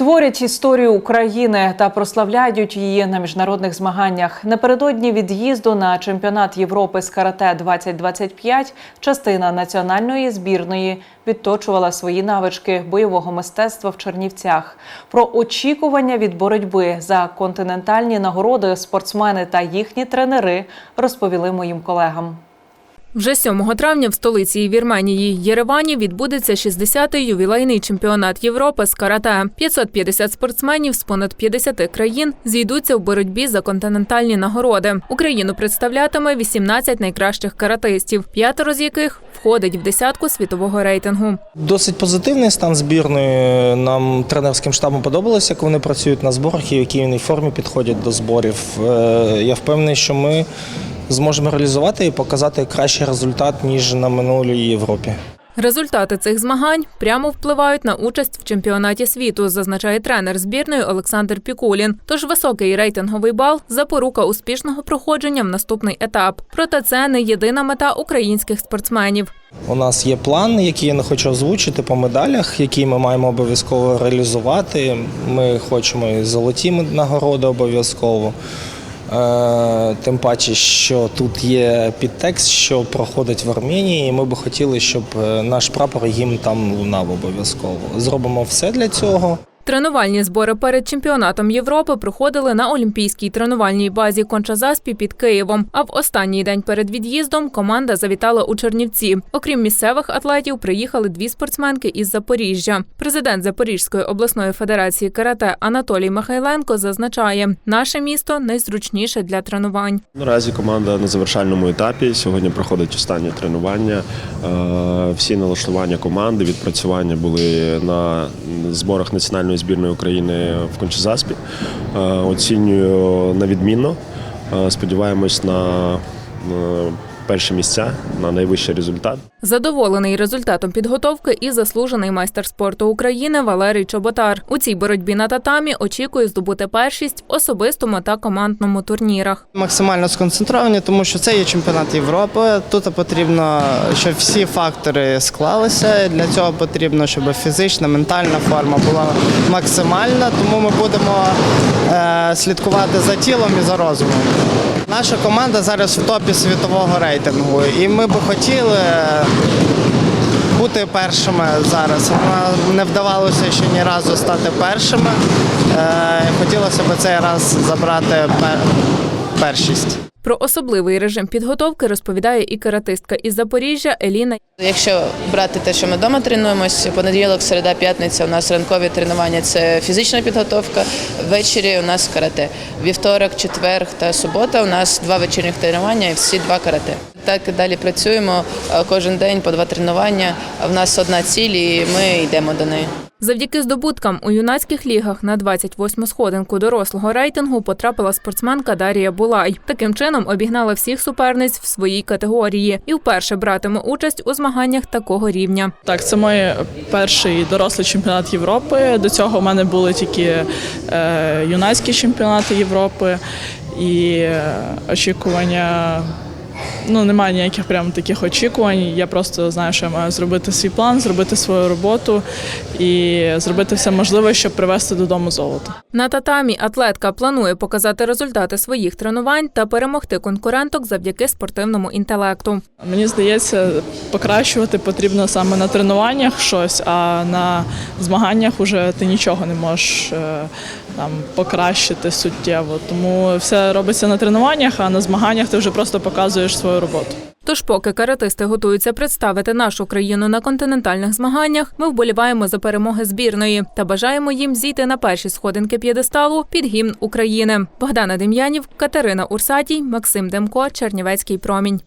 Творять історію України та прославляють її на міжнародних змаганнях. Напередодні від'їзду на чемпіонат Європи з карате 2025 частина національної збірної відточувала свої навички бойового мистецтва в Чернівцях. Про очікування від боротьби за континентальні нагороди спортсмени та їхні тренери розповіли моїм колегам. Вже 7 травня в столиці Вірменії Єревані відбудеться 60-й ювілейний чемпіонат Європи з карате. 550 спортсменів з понад 50 країн зійдуться в боротьбі за континентальні нагороди. Україну представлятиме 18 найкращих каратистів, п'ятеро з яких входить в десятку світового рейтингу. Досить позитивний стан збірної. Нам тренерським штабом подобалося, як вони працюють на зборах і в якій вони формі підходять до зборів. Е, Я впевнений, що ми зможемо реалізувати і показати кращий результат ніж на минулій Європі. Результати цих змагань прямо впливають на участь в чемпіонаті світу, зазначає тренер збірної Олександр Пікулін. Тож високий рейтинговий бал запорука успішного проходження в наступний етап. Проте це не єдина мета українських спортсменів. У нас є план, який я не хочу озвучити по медалях, який ми маємо обов'язково реалізувати. Ми хочемо і золоті нагороди обов'язково. Е, Тим паче, що тут є підтекст, що проходить в Арменії, і ми би хотіли, щоб е, наш прапор їм там лунав обов'язково. Зробимо все для цього. Тренувальні збори перед чемпіонатом Європи проходили на Олімпійській тренувальній базі Кончазаспі під Києвом. А в останній день перед від'їздом команда завітала у Чернівці. Окрім місцевих атлетів, приїхали дві спортсменки із Запоріжжя. Президент Запорізької обласної федерації карате Анатолій Михайленко зазначає, наше місто найзручніше для тренувань. Наразі команда на завершальному етапі. Сьогодні проходить останнє тренування. Е, Всі налаштування команди, відпрацювання були на зборах національної збірної України в Кончезаспі. Е, Оцінюю на відмінно. Е, Сподіваємось на е, перші місця, на найвищий результат. Задоволений результатом підготовки і заслужений майстер спорту України Валерій Чоботар. У цій боротьбі на татамі очікує здобути першість в особистому та командному турнірах. Максимально сконцентровані, тому що це є чемпіонат Європи. Тут потрібно, щоб всі фактори склалися. Для цього потрібно, щоб фізична, ментальна форма була максимальна. Тому ми будемо е, слідкувати за тілом і за розумом. Наша команда зараз в топі світового рейтингу, і ми би хотіли бути першими зараз. Не вдавалося ще ні разу стати першими. Е, Хотілося б цей раз забрати першість. Про особливий режим підготовки розповідає і каратистка із Запоріжжя Еліна Якщо брати те, що ми вдома тренуємось, понеділок, середа, п'ятниця у нас ранкові тренування це фізична підготовка. Ввечері у нас карате. Вівторок, четвер та субота у нас два вечірніх тренування і всі два карате. Так далі працюємо е, кожен день по два тренування. В нас одна ціль, і ми йдемо до неї. Завдяки здобуткам у юнацьких лігах на 28-му сходинку дорослого рейтингу потрапила спортсменка Дарія Булай. Таким чином обігнала всіх суперниць в своїй категорії і вперше братиме участь у змаганнях такого рівня. Так, це мій перший дорослий чемпіонат Європи. До цього в мене були тільки е, юнацькі чемпіонати Європи і е, очікування. Ну, немає ніяких прям таких очікувань. Я просто знаю, що я маю зробити свій план, зробити свою роботу і зробити все можливе, щоб привезти додому золото. На татамі атлетка планує показати результати своїх тренувань та перемогти конкуренток завдяки спортивному інтелекту. Мені здається, покращувати потрібно саме на тренуваннях щось, а на змаганнях уже ти нічого не можеш е, там покращити суттєво. Тому все робиться на тренуваннях, а на змаганнях ти вже просто показуєш свою роботу. Тож, поки каратисти готуються представити нашу країну на континентальних змаганнях, ми вболіваємо за перемоги збірної та бажаємо їм зійти на перші сходинки п'єдесталу під гімн України. Богдана Дем'янів, Катерина Урсатій, Максим Демко, Чернівецький промінь.